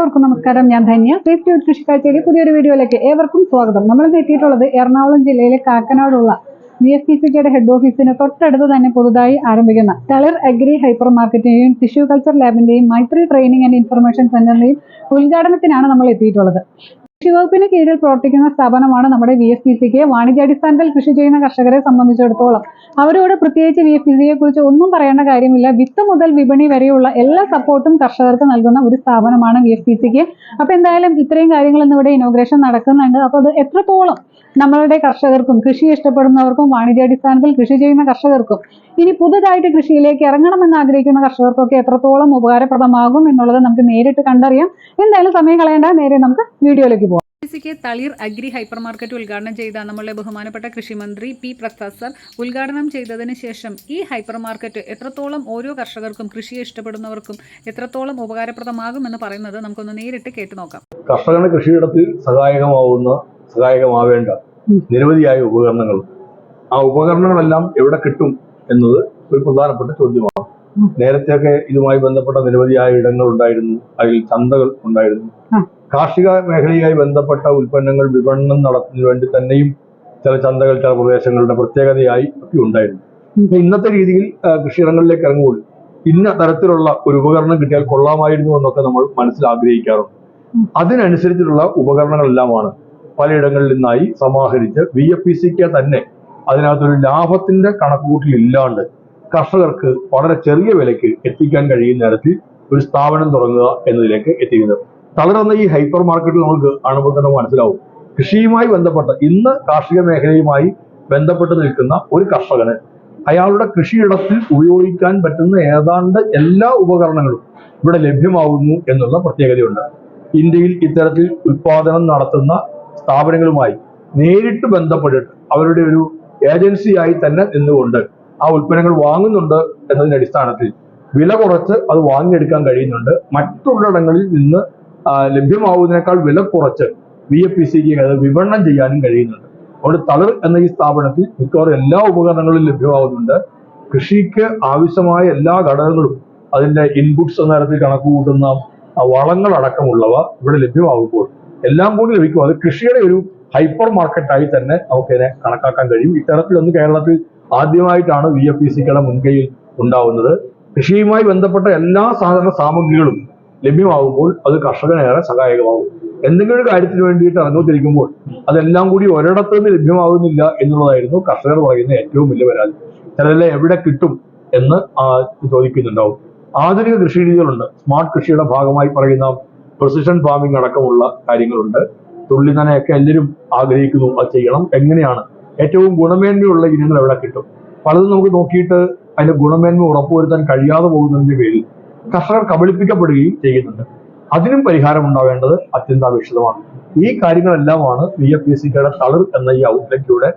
എല്ലാവർക്കും നമസ്കാരം. ഞാൻ ധന്യ. സേഫ്റ്റി വിത്ത് കൃഷിക്കാഴ്ചയിലെ പുതിയൊരു വീഡിയോയിലേക്ക് ഏവർക്കും സ്വാഗതം. നമ്മൾ എത്തിയിട്ടുള്ളത് എറണാകുളം ജില്ലയിലെ കാക്കനാടുള്ള വി എസ് ടി സിക്കയുടെ ഹെഡ് ഓഫീസിന് തൊട്ടടുത്ത് തന്നെ പുതുതായി ആരംഭിക്കുന്ന തളിർ അഗ്രി ഹൈപ്പർ മാർക്കറ്റിന്റെയും ടിഷ്യൂ കൾച്ചർ ലാബിന്റെയും മൈത്രി ട്രെയിനിങ് ആൻഡ് ഇൻഫർമേഷൻ സെന്ററിന്റെയും ഉദ്ഘാടനത്തിനാണ് നമ്മൾ എത്തിയിട്ടുള്ളത്. കൃഷി വകുപ്പിന് കീഴിൽ പ്രവർത്തിക്കുന്ന സ്ഥാപനമാണ് നമ്മുടെ വി എസ് പി സിക്ക് വാണിജ്യാടിസ്ഥാനത്തിൽ കൃഷി ചെയ്യുന്ന കർഷകരെ സംബന്ധിച്ചിടത്തോളം അവരോട് പ്രത്യേകിച്ച് വി എസ് പി സിയെ കുറിച്ച് ഒന്നും പറയേണ്ട കാര്യമില്ല. വിത്ത് മുതൽ വിപണി വരെയുള്ള എല്ലാ സപ്പോർട്ടും കർഷകർക്ക് നൽകുന്ന ഒരു സ്ഥാപനമാണ് വി എസ് പി സിക്ക് അപ്പൊ എന്തായാലും ഇത്രയും കാര്യങ്ങൾ ഇന്ന് ഇവിടെ ഇനോഗ്രേഷൻ നടക്കുന്നുണ്ട്. അപ്പൊ അത് എത്രത്തോളം നമ്മളുടെ കർഷകർക്കും കൃഷി ഇഷ്ടപ്പെടുന്നവർക്കും വാണിജ്യാടിസ്ഥാനത്തിൽ കൃഷി ചെയ്യുന്ന കർഷകർക്കും ഇനി പുതുതായിട്ട് കൃഷിയിലേക്ക് ഇറങ്ങണമെന്ന് ആഗ്രഹിക്കുന്ന കർഷകർക്കൊക്കെ എത്രത്തോളം ഉപകാരപ്രദമാകും എന്നുള്ളത് നമുക്ക് നേരിട്ട് കണ്ടറിയാം. എന്തായാലും സമയം കളയേണ്ട. നേരെ നമുക്ക് വീഡിയോയിലേക്ക് സിക്ക് തളിർ അഗ്രി ഹൈപ്പർ മാർക്കറ്റ് ഉദ്ഘാടനം ചെയ്ത നമ്മളുടെ ബഹുമാനപ്പെട്ട കൃഷിമന്ത്രി പി പ്രസാദ് സർ ഉദ്ഘാടനം ചെയ്തതിന് ശേഷം ഈ ഹൈപ്പർ മാർക്കറ്റ് എത്രത്തോളം ഓരോ കർഷകർക്കും കൃഷിയെ ഇഷ്ടപ്പെടുന്നവർക്കും എത്രത്തോളം ഉപകാരപ്രദമാകുമെന്ന് പറയുന്നത് നമുക്കൊന്ന് നേരിട്ട് കേട്ടു നോക്കാം കർഷകന് കൃഷിയിടത്തിൽ സഹായകമാവുന്ന സഹായകമാവേണ്ട. നിരവധിയായ ഉപകരണങ്ങൾ ആ ഉപകരണങ്ങളെല്ലാം എവിടെ കിട്ടും എന്നത് ഒരു പ്രധാനപ്പെട്ട ചോദ്യമാണ്. നേരത്തെയൊക്കെ ഇതുമായി ബന്ധപ്പെട്ട നിരവധിയായ ഇടങ്ങൾ ഉണ്ടായിരുന്നു. അതിൽ ചന്തകൾ ഉണ്ടായിരുന്നു. കാർഷിക മേഖലയുമായി ബന്ധപ്പെട്ട ഉൽപ്പന്നങ്ങൾ വിപണനം നടത്തുന്നതിന് വേണ്ടി തന്നെയും ചില ചന്തകൾ ചില പ്രദേശങ്ങളുടെ പ്രത്യേകതയായി ഒക്കെ ഉണ്ടായിരുന്നു. ഇന്നത്തെ രീതിയിൽ കൃഷിയിടങ്ങളിലേക്ക് ഇറങ്ങുമ്പോൾ ഇന്ന തരത്തിലുള്ള ഒരു ഉപകരണം കിട്ടിയാൽ കൊള്ളാമായിരുന്നു എന്നൊക്കെ നമ്മൾ മനസ്സിൽ ആഗ്രഹിക്കാറുണ്ട്. അതിനനുസരിച്ചിട്ടുള്ള ഉപകരണങ്ങളെല്ലാമാണ് പലയിടങ്ങളിൽ നിന്നായി സമാഹരിച്ച് വി എഫ് പി സിക്ക് തന്നെ അതിനകത്തൊരു ലാഭത്തിന്റെ കണക്കുകൂട്ടൽ ഇല്ലാണ്ട് കർഷകർക്ക് വളരെ ചെറിയ വിലയ്ക്ക് എത്തിക്കാൻ കഴിയുന്ന തരത്തിൽ ഒരു സ്ഥാപനം തുടങ്ങുക എന്നതിലേക്ക് എത്തിക്കുന്നത്. തളർന്ന ഈ ഹൈപ്പർ മാർക്കറ്റിൽ നമുക്ക് തന്നെ മനസ്സിലാവും. കൃഷിയുമായി ബന്ധപ്പെട്ട ഇന്ന് കാർഷിക മേഖലയുമായി ബന്ധപ്പെട്ട് നിൽക്കുന്ന ഒരു കർഷകന് അയാളുടെ കൃഷിയിടത്തിൽ ഉപയോഗിക്കാൻ പറ്റുന്ന ഏതാണ്ട് എല്ലാ ഉപകരണങ്ങളും ഇവിടെ ലഭ്യമാകുന്നു എന്നുള്ള പ്രത്യേകതയുണ്ട്. ഇന്ത്യയിൽ ഇത്തരത്തിൽ ഉത്പാദനം നടത്തുന്ന സ്ഥാപനങ്ങളുമായി നേരിട്ട് ബന്ധപ്പെട്ടിട്ട് അവരുടെ ഒരു ഏജൻസിയായി തന്നെ നിന്നുകൊണ്ട് ആ ഉൽപ്പന്നങ്ങൾ വാങ്ങുന്നുണ്ട് എന്നതിന്റെ അടിസ്ഥാനത്തിൽ വില കുറച്ച് അത് വാങ്ങിയെടുക്കാൻ കഴിയുന്നുണ്ട്. മറ്റുള്ളിടങ്ങളിൽ നിന്ന് ലഭ്യമാവുന്നതിനേക്കാൾ വില കുറച്ച് വി എഫ് പി സിക്ക് അത് വിപണനം ചെയ്യാനും കഴിയുന്നുണ്ട്. അതുകൊണ്ട് തളിർ എന്ന ഈ സ്ഥാപനത്തിൽ മിക്കവാറും എല്ലാ ഉപകരണങ്ങളും ലഭ്യമാവുന്നുണ്ട്. കൃഷിക്ക് ആവശ്യമായ എല്ലാ ഘടകങ്ങളും അതിന്റെ ഇൻപുട്സ് എന്ന തരത്തിൽ കണക്ക് കൂട്ടുന്ന ആ, വളങ്ങളടക്കമുള്ളവ ഇവിടെ ലഭ്യമാകുമ്പോൾ എല്ലാം കൂടി ലഭിക്കും. അത് കൃഷിയുടെ ഒരു ഹൈപ്പർ മാർക്കറ്റായി തന്നെ നമുക്കതിനെ കണക്കാക്കാൻ കഴിയും. ഇത്തരത്തിലൊന്ന് കേരളത്തിൽ ആദ്യമായിട്ടാണ് വി എഫ് പി സിയുടെ മുൻകൈയിൽ ഉണ്ടാവുന്നത്. കൃഷിയുമായി ബന്ധപ്പെട്ട എല്ലാ സാധന സാമഗ്രികളും ലഭ്യമാകുമ്പോൾ അത് കർഷകനേറെ സഹായകമാകും. എന്തെങ്കിലും ഒരു കാര്യത്തിന് വേണ്ടിയിട്ട് ഇറങ്ങിത്തിരിക്കുമ്പോൾ അതെല്ലാം കൂടി ഒരിടത്തു നിന്ന് ലഭ്യമാകുന്നില്ല എന്നുള്ളതായിരുന്നു കർഷകർ പറയുന്ന ഏറ്റവും വലിയ പരാതി. ചിലരെ എവിടെ കിട്ടും എന്ന് ചോദിക്കുന്നുണ്ടാവും. ആധുനിക കൃഷി രീതികളുണ്ട് സ്മാർട്ട് കൃഷിയുടെ ഭാഗമായി പറയുന്ന പ്രൊസിഷൻ ഫാമിംഗ് അടക്കമുള്ള കാര്യങ്ങളുണ്ട്. തുള്ളി നനയൊക്കെ എല്ലാവരും ആഗ്രഹിക്കുന്നു അത് ചെയ്യണം. എങ്ങനെയാണ് ഏറ്റവും ഗുണമേന്മയുള്ള ഇനങ്ങൾ എവിടെ കിട്ടും? പലതും നമുക്ക് നോക്കിയിട്ട് അതിന്റെ ഗുണമേന്മ ഉറപ്പുവരുത്താൻ കഴിയാതെ പോകുന്നതിന്റെ പേരിൽ കർഷകർ കബളിപ്പിക്കപ്പെടുകയും ചെയ്യുന്നുണ്ട്. അതിനും പരിഹാരം ഉണ്ടാവേണ്ടത് അത്യന്താപേക്ഷിതമാണ്. ഈ കാര്യങ്ങളെല്ലാമാണ് വി എഫ് പി സിക്കയുടെ തളിർ എന്ന ഈ ഔട്ട്ലെറ്റിലൂടെ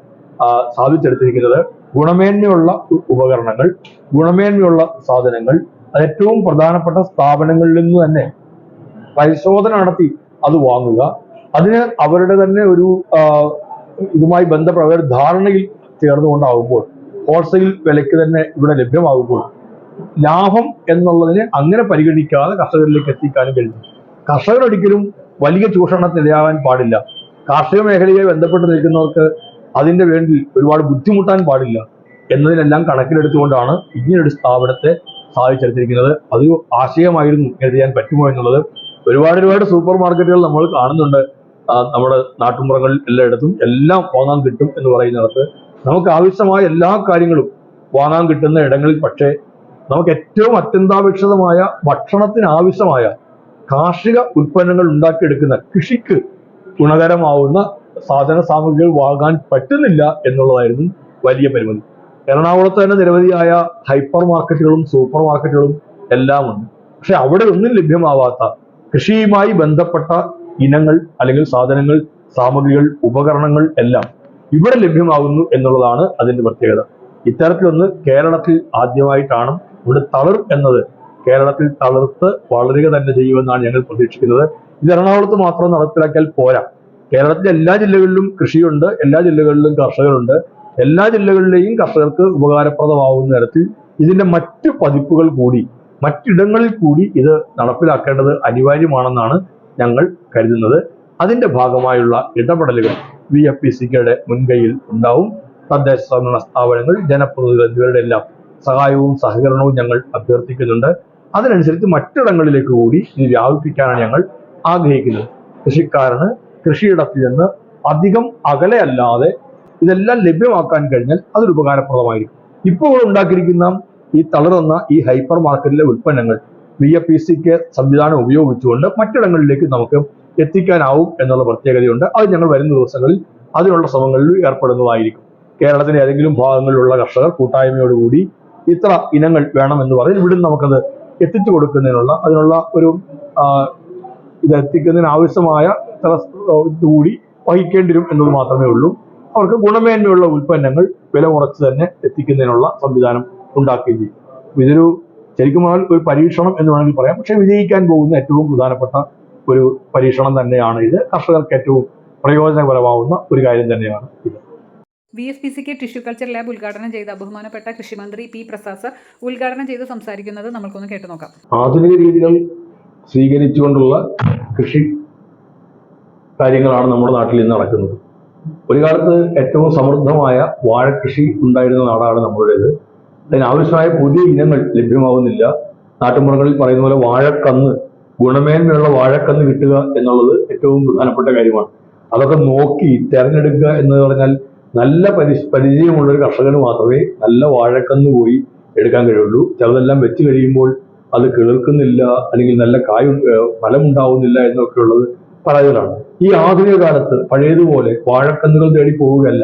സാധിച്ചെടുത്തിരിക്കുന്നത് ഗുണമേന്മയുള്ള ഉപകരണങ്ങൾ ഗുണമേന്മയുള്ള സാധനങ്ങൾ ഏറ്റവും പ്രധാനപ്പെട്ട സ്ഥാപനങ്ങളിൽ നിന്ന് തന്നെ പരിശോധന നടത്തി അത് വാങ്ങുക. അതിന് അവരുടെ തന്നെ ഒരു ഇതുമായി ബന്ധപ്പെട്ട ഒരു ധാരണയിൽ ചേർന്നുകൊണ്ടാകുമ്പോൾ ഹോൾസെയിൽ വിലയ്ക്ക് തന്നെ ഇവിടെ ലഭ്യമാകുമ്പോൾ ലാഭം എന്നുള്ളതിനെ അങ്ങനെ പരിഗണിക്കാതെ കർഷകരിലേക്ക് എത്തിക്കാനും കഴിഞ്ഞു കർഷകർ ഒരിക്കലും വലിയ ചൂഷണത്തിനിരയാവാൻ പാടില്ല. കാർഷിക മേഖലയെ ബന്ധപ്പെട്ട് നിൽക്കുന്നവർക്ക് അതിന്റെ വേണ്ടി ഒരുപാട് ബുദ്ധിമുട്ടാൻ പാടില്ല എന്നതിനെല്ലാം കണക്കിലെടുത്തുകൊണ്ടാണ് ഇങ്ങനൊരു സ്ഥാപനത്തെ സ്ഥാപിച്ചെടുത്തിരിക്കുന്നത്. അത് ആശയമായിരുന്നു ചെയ്യാൻ പറ്റുമോ എന്നുള്ളത് ഒരുപാട് ഒരുപാട് സൂപ്പർ മാർക്കറ്റുകൾ നമ്മൾ കാണുന്നുണ്ട്. നമ്മുടെ നാട്ടുമ്പുറങ്ങളിൽ എല്ലായിടത്തും എല്ലാം വാങ്ങാൻ കിട്ടും എന്ന് പറയുന്നിടത്ത് നമുക്ക് ആവശ്യമായ എല്ലാ കാര്യങ്ങളും വാങ്ങാൻ കിട്ടുന്ന ഇടങ്ങളിൽ പക്ഷേ നമുക്ക് ഏറ്റവും അത്യന്താപേക്ഷിതമായ ഭക്ഷണത്തിന് ആവശ്യമായ കാർഷിക ഉൽപ്പന്നങ്ങൾ ഉണ്ടാക്കിയെടുക്കുന്ന കൃഷിക്ക് ഗുണകരമാവുന്ന സാധന സാമഗ്രികൾ വാങ്ങാൻ പറ്റുന്നില്ല എന്നുള്ളതായിരുന്നു വലിയ പരിമിതി. എറണാകുളത്ത് തന്നെ നിരവധിയായ ഹൈപ്പർ മാർക്കറ്റുകളും സൂപ്പർ മാർക്കറ്റുകളും എല്ലാം ഉണ്ട് പക്ഷെ അവിടെ ഒന്നും ലഭ്യമാവാത്ത കൃഷിയുമായി ബന്ധപ്പെട്ട ഇനങ്ങൾ അല്ലെങ്കിൽ സാധനങ്ങൾ സാമഗ്രികൾ ഉപകരണങ്ങൾ എല്ലാം ഇവിടെ ലഭ്യമാകുന്നു എന്നുള്ളതാണ് അതിന്റെ പ്രത്യേകത. ഇത്തരത്തിലൊന്ന് കേരളത്തിൽ ആദ്യമായിട്ടാണ് ഇവിടെ തളിർ എന്നത്. കേരളത്തിൽ തളിർത്ത് വളരുക തന്നെ ചെയ്യുമെന്നാണ് ഞങ്ങൾ പ്രതീക്ഷിക്കുന്നത്. ഇത് എറണാകുളത്ത് മാത്രം നടപ്പിലാക്കിയാൽ പോരാ. കേരളത്തിലെ എല്ലാ ജില്ലകളിലും കൃഷിയുണ്ട് എല്ലാ ജില്ലകളിലും കർഷകരുണ്ട്. എല്ലാ ജില്ലകളിലെയും കർഷകർക്ക് ഉപകാരപ്രദമാവുന്ന തരത്തിൽ ഇതിന്റെ മറ്റ് പതിപ്പുകൾ കൂടി മറ്റിടങ്ങളിൽ കൂടി ഇത് നടപ്പിലാക്കേണ്ടത് അനിവാര്യമാണെന്നാണ് ഞങ്ങൾ കരുതുന്നത്. അതിന്റെ ഭാഗമായുള്ള ഇടപെടലുകൾ വി എഫ് പി സിക്കയുടെ മുൻകൈയിൽ ഉണ്ടാവും. തദ്ദേശ സ്വയംഭരണ സ്ഥാപനങ്ങൾ ജനപ്രതിനിധികൾ എന്നിവരുടെ എല്ലാം സഹായവും സഹകരണവും ഞങ്ങൾ അഭ്യർത്ഥിക്കുന്നുണ്ട്. അതിനനുസരിച്ച് മറ്റിടങ്ങളിലേക്ക് കൂടി ഇത് വ്യാപിപ്പിക്കാനാണ് ഞങ്ങൾ ആഗ്രഹിക്കുന്നത്. കൃഷിക്കാരന് കൃഷിയിടത്തിൽ നിന്ന് അധികം അകലെയല്ലാതെ ഇതെല്ലാം ലഭ്യമാക്കാൻ കഴിഞ്ഞാൽ അതൊരു ഉപകാരപ്രദമായിരിക്കും. ഇപ്പോൾ ഉണ്ടാക്കിയിരിക്കുന്ന ഈ തളർന്ന ഈ ഹൈപ്പർ മാർക്കറ്റിലെ ഉൽപ്പന്നങ്ങൾ വി എ പി സിക്ക് സംവിധാനം ഉപയോഗിച്ചുകൊണ്ട് മറ്റിടങ്ങളിലേക്ക് നമുക്ക് എത്തിക്കാനാവും എന്നുള്ള പ്രത്യേകതയുണ്ട്. അത് ഞങ്ങൾ വരുന്ന ദിവസങ്ങളിൽ അതിനുള്ള ശ്രമങ്ങളിൽ ഏർപ്പെടുന്നതായിരിക്കും. കേരളത്തിലെ ഏതെങ്കിലും ഭാഗങ്ങളിലുള്ള കർഷകർ കൂട്ടായ്മയോടുകൂടി ഇത്ര ഇനങ്ങൾ വേണമെന്ന് പറഞ്ഞ് ഇവിടുന്ന് നമുക്കത് എത്തിച്ചു കൊടുക്കുന്നതിനുള്ള അതിനുള്ള ഒരു ഇത് എത്തിക്കുന്നതിന് ആവശ്യമായ കൂടി വഹിക്കേണ്ടി വരും എന്നത് മാത്രമേ ഉള്ളൂ. അവർക്ക് ഗുണമേന്മയുള്ള ഉൽപ്പന്നങ്ങൾ വില കുറച്ച് തന്നെ എത്തിക്കുന്നതിനുള്ള സംവിധാനം ഉണ്ടാക്കുകയും ചെയ്യും. ഇതൊരു ശരിക്കും പറഞ്ഞാൽ ഒരു പരീക്ഷണം എന്ന് വേണമെങ്കിൽ പറയാം. പക്ഷെ വിജയിക്കാൻ പോകുന്ന ഏറ്റവും പ്രധാനപ്പെട്ട ഒരു പരീക്ഷണം തന്നെയാണ് ഇത്. കർഷകർക്ക് ഏറ്റവും പ്രയോജനപരമാവുന്ന ഒരു കാര്യം തന്നെയാണ് ഇത്. V F P C K tissue culture lab ഉദ്ഘാടനം ചെയ്ത ബഹുമാനപ്പെട്ട കൃഷിമന്ത്രി പി പ്രസാദ് സർ ഉദ്ഘാടനം ചെയ്ത് സംസാരിക്കുന്നത് നമുക്കൊന്ന് കേട്ടു നോക്കാം. ആധുനിക രീതികൾ സ്വീകരിച്ചുകൊണ്ടുള്ള കൃഷി കാര്യങ്ങളാണ് നമ്മുടെ നാട്ടിൽ ഇന്ന് നടക്കുന്നത്. ഒരു കാലത്ത് ഏറ്റവും സമൃദ്ധമായ വാഴ കൃഷി ഉണ്ടായിരുന്ന നാടാണ് നമ്മുടേത്. അതിനാവശ്യമായ പുതിയ ഇനങ്ങൾ ലഭ്യമാവുന്നില്ല. നാട്ടുമ്പുറങ്ങളിൽ പറയുന്ന പോലെ വാഴക്കന്ന് ഗുണമേന്മയുള്ള വാഴക്കന്ന് കിട്ടുക എന്നുള്ളത് ഏറ്റവും പ്രധാനപ്പെട്ട കാര്യമാണ്. അതൊക്കെ നോക്കി തിരഞ്ഞെടുക്കുക എന്ന് പറഞ്ഞാൽ നല്ല പരി പരിചയമുള്ള ഒരു കർഷകന് മാത്രമേ നല്ല വാഴക്കന്ന് പോയി എടുക്കാൻ കഴിയുള്ളൂ. ചിലതെല്ലാം വെച്ച് കഴിയുമ്പോൾ അത് കിളിർക്കുന്നില്ല അല്ലെങ്കിൽ നല്ല കായ ഫലം ഫലമുണ്ടാവുന്നില്ല എന്നൊക്കെ ഉള്ളത് പരാതികളാണ്. ഈ ആധുനിക കാലത്ത് പഴയതുപോലെ വാഴക്കന്നുകൾ തേടി പോവുകയല്ല.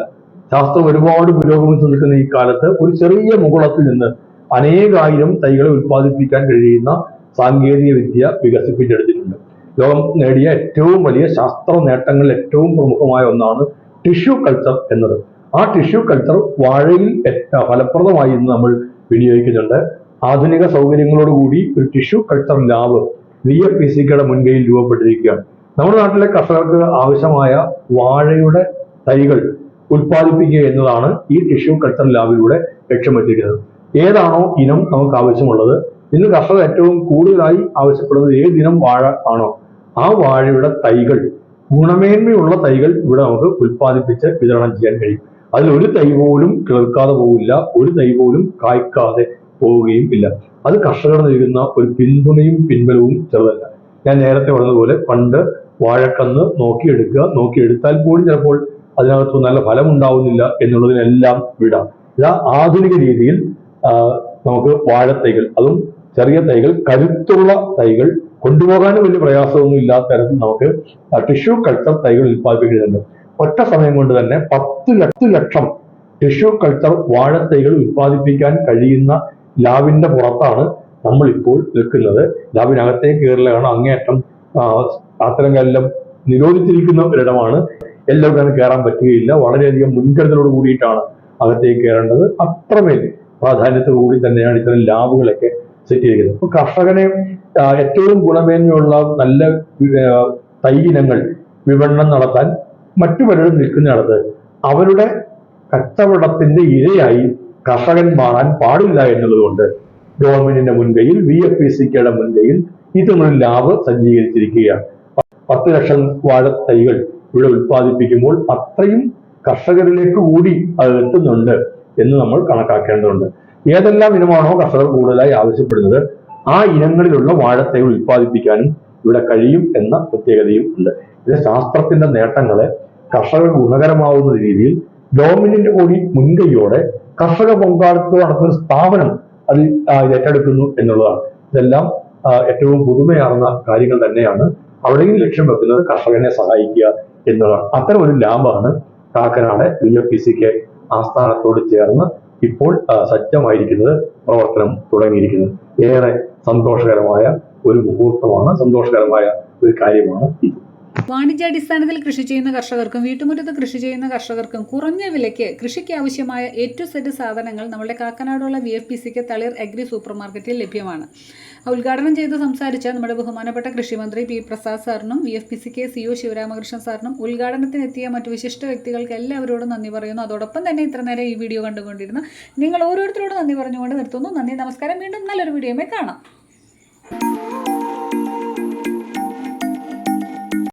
ശാസ്ത്രം ഒരുപാട് പുരോഗമിച്ചു നിൽക്കുന്ന ഈ കാലത്ത് ഒരു ചെറിയ മുകുളത്തിൽ നിന്ന് അനേകായിരം തൈകളെ ഉത്പാദിപ്പിക്കാൻ കഴിയുന്ന സാങ്കേതിക വിദ്യ വികസിപ്പിച്ചെടുത്തിട്ടുണ്ട്. ലോകം നേടിയ ഏറ്റവും വലിയ ശാസ്ത്ര നേട്ടങ്ങളിൽ ഏറ്റവും പ്രമുഖമായ ഒന്നാണ് ടിഷ്യൂ കൾച്ചർ എന്നത്. ആ ടിഷ്യൂ കൾച്ചർ വാഴയിൽ ഫലപ്രദമായി ഇന്ന് നമ്മൾ വിനിയോഗിക്കുന്നുണ്ട്. ആധുനിക സൗകര്യങ്ങളോടുകൂടി ഒരു tissue culture lab V F P സിക്കയുടെ മുൻകൈയിൽ രൂപപ്പെട്ടിരിക്കുകയാണ്. നമ്മുടെ നാട്ടിലെ കർഷകർക്ക് ആവശ്യമായ വാഴയുടെ തൈകൾ ഉൽപ്പാദിപ്പിക്കുക എന്നതാണ് ഈ ടിഷ്യൂ കൾച്ചർ ലാബിലൂടെ ലക്ഷ്യം ഏതാണോ ഇനം നമുക്ക് ആവശ്യമുള്ളത്. ഇന്ന് കർഷകർ ഏറ്റവും കൂടുതലായി ആവശ്യപ്പെടുന്നത് ഏത് ഇനം വാഴ ആണോ? ആ വാഴയുടെ തൈകൾ ഗുണമേന്മയുള്ള തൈകൾ ഇവിടെ നമുക്ക് ഉൽപ്പാദിപ്പിച്ച് വിതരണം ചെയ്യാൻ കഴിയും. അതിൽ ഒരു തൈ പോലും കേൾക്കാതെ പോകില്ല ഒരു തൈ പോലും കായ്ക്കാതെ പോവുകയും ഇല്ല. അത് കർഷകർ നൽകുന്ന ഒരു പിന്തുണയും പിൻബലവും ചെറുതല്ല. ഞാൻ നേരത്തെ പറഞ്ഞതുപോലെ പണ്ട് വാഴക്കന്ന് നോക്കിയെടുക്കുക നോക്കിയെടുത്താൽ പോലും ചിലപ്പോൾ അതിനകത്ത് നല്ല ഫലം ഉണ്ടാവുന്നില്ല എന്നുള്ളതിനെല്ലാം വിടാം. ഇതാ ആധുനിക രീതിയിൽ നമുക്ക് വാഴത്തൈകൾ അതും ചെറിയ തൈകൾ കരുത്തുള്ള തൈകൾ കൊണ്ടുപോകാനും വലിയ പ്രയാസമൊന്നും ഇല്ലാത്ത തരത്തിൽ നമുക്ക് ടിഷ്യൂ കൾച്ചർ തൈകൾ ഉൽപ്പാദിപ്പിക്കുന്നുണ്ട്. ഒറ്റ സമയം കൊണ്ട് തന്നെ പത്ത് ലക്ഷ ലക്ഷം ടിഷ്യൂ കൾച്ചർ വാഴത്തൈകൾ ഉൽപ്പാദിപ്പിക്കാൻ കഴിയുന്ന ലാബിന്റെ പുറത്താണ് നമ്മൾ ഇപ്പോൾ നിൽക്കുന്നത്. ലാബിനകത്തേക്ക് കയറിലാണ് അങ്ങേയറ്റം അത്തരം കാലം നിരോധിച്ചിരിക്കുന്ന ഒരിടമാണ്. എല്ലാവർക്കും അത് കയറാൻ പറ്റുകയില്ല. വളരെയധികം മുൻകരുതലോട് കൂടിയിട്ടാണ് അകത്തേക്ക് കയറേണ്ടത്. അത്രമേൽ പ്രാധാന്യത്തോടു കൂടി തന്നെയാണ് ഇത്തരം ലാബുകളൊക്കെ സെറ്റ് ചെയ്തിരിക്കുന്നത്. അപ്പൊ കർഷകനെ ഏറ്റവും ഗുണമേന്മയുള്ള നല്ല തൈ ഇനങ്ങൾ വിപണനം നടത്താൻ മറ്റു പലരും നിൽക്കുന്നിടത്ത് അവരുടെ കച്ചവടത്തിന്റെ ഇരയായി കർഷകൻ മാറാൻ പാടില്ല എന്നുള്ളതുകൊണ്ട് ഗവൺമെന്റിന്റെ മുൻകൈയിൽ വി എഫ് പി സിക്കയുടെ മുൻകൈയിൽ ഇതുമൊരു ലാബ് സജ്ജീകരിച്ചിരിക്കുകയാണ്. പത്ത് ലക്ഷം വാഴത്തൈകൾ ഇവിടെ ഉൽപ്പാദിപ്പിക്കുമ്പോൾ അത്രയും കർഷകരിലേക്ക് കൂടി അത് എത്തുന്നുണ്ട് എന്ന് നമ്മൾ കണക്കാക്കേണ്ടതുണ്ട്. ഏതെല്ലാം ഇനമാണോ കർഷകർ കൂടുതലായി ആവശ്യപ്പെടുന്നത് ആ ഇനങ്ങളിലുള്ള വാഴത്തൈകൾ ഉൽപ്പാദിപ്പിക്കാനും ഇവിടെ കഴിയും എന്ന പ്രത്യേകതയും ഉണ്ട്. ഇത് ശാസ്ത്രത്തിന്റെ നേട്ടങ്ങളെ കർഷകർ ഗുണകരമാവുന്ന രീതിയിൽ ഗവൺമെന്റിന്റെ കൂടി മുൻകൈയോടെ കർഷക പങ്കാളിത്തം നടത്തുന്ന സ്ഥാപനം അതിൽ ഏറ്റെടുക്കുന്നു എന്നുള്ളതാണ്. ഇതെല്ലാം ഏറ്റവും പുതുമയാർന്ന കാര്യങ്ങൾ തന്നെയാണ്. അവിടെയും ലക്ഷ്യം വെക്കുന്നത് കർഷകനെ സഹായിക്കുക എന്നുള്ളതാണ്. അത്തരം ഒരു ലാബാണ് Kakkanad V F P C K ആസ്ഥാനത്തോട് ചേർന്ന് ഇപ്പോൾ സജ്ജമായിരിക്കുന്നത് പ്രവർത്തനം തുടങ്ങിയിരിക്കുന്നത്. ഏറെ സന്തോഷകരമായ ഒരു മുഹൂർത്തമാണ് സന്തോഷകരമായ ഒരു കാര്യമാണ് ഇത്. വാണിജ്യാടിസ്ഥാനത്തിൽ കൃഷി ചെയ്യുന്ന കർഷകർക്കും വീട്ടുമുറ്റത്ത് കൃഷി ചെയ്യുന്ന കർഷകർക്കും കുറഞ്ഞ വിലയ്ക്ക് കൃഷിക്ക് ആവശ്യമായ ടു സെറ്റ് സാധനങ്ങൾ നമ്മുടെ കാക്കനാടുള്ള വി എഫ് പി സിക്ക് തളിർ അഗ്രി സൂപ്പർ മാർക്കറ്റിൽ ലഭ്യമാണ് ഉദ്ഘാടനം ചെയ്ത് സംസാരിച്ച നമ്മുടെ ബഹുമാനപ്പെട്ട കൃഷിമന്ത്രി പി പ്രസാദ് സാറിനും V F P C K C O Sivaramakrishnan സാറിനും ഉദ്ഘാടനത്തിനെത്തിയ മറ്റു വിശിഷ്ട വ്യക്തികൾക്ക് എല്ലാവരോടും നന്ദി പറയുന്നു. അതോടൊപ്പം തന്നെ ഇത്ര നേരം ഈ വീഡിയോ കണ്ടുകൊണ്ടിരുന്ന നിങ്ങൾ ഓരോരുത്തരോടും നന്ദി പറഞ്ഞുകൊണ്ട് നിർത്തുന്നു. നന്ദി നമസ്കാരം. വീണ്ടും നല്ലൊരു വീഡിയോയുമായി കാണാം.